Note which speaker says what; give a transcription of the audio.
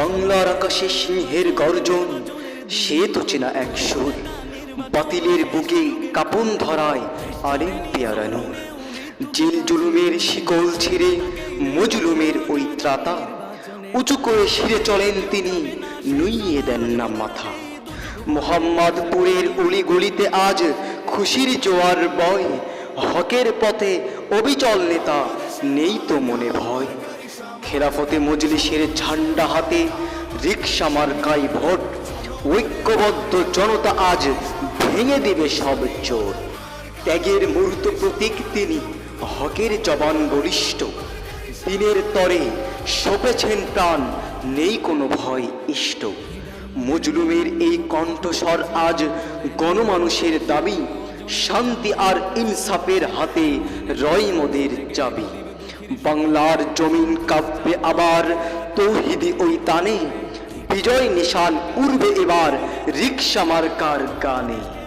Speaker 1: বাংলার আকাশে সিংহের গর্জন, সে তো চেনা এক সুর। বাতিলের বুকে কাপন ধরায় আলেম পেয়ারা নূর। জেল জুলুমের শিকল ছিঁড়ে মজলুমের ওই ত্রাতা। উঁচু করে শিরে চলেন তিনি, নুইয়ে দেন না মাথা। মোহাম্মদপুরের অলিগলিতে আজ খুশির জোয়ার বয়। হকের পথে অবিচল নেতা, নেই তো মনে ভয়। খেলাফতে মজলিসের ঝান্ডা হাতে রিক্সা মার্কাই ভোট। ঐক্যবদ্ধ জনতা আজ ভেঙে দেবে সব জোর। ত্যাগের মূর্ত প্রতীক তিনি, হকের জবান বলিষ্ঠ। দিনের তরে সপেছেন প্রাণ, নেই কোনো ভয় ইষ্ট। মজলুমের এই কণ্ঠস্বর আজ গণমানুষের দাবি, শান্তি আর ইনসাফের হাতে রয় মোদের চাবি। বাংলার জমিন কাব্যে আবার তৌহিদি ওই তানে বিজয় নিশান উড়বে এবার রিক্সা মার্কার গানে।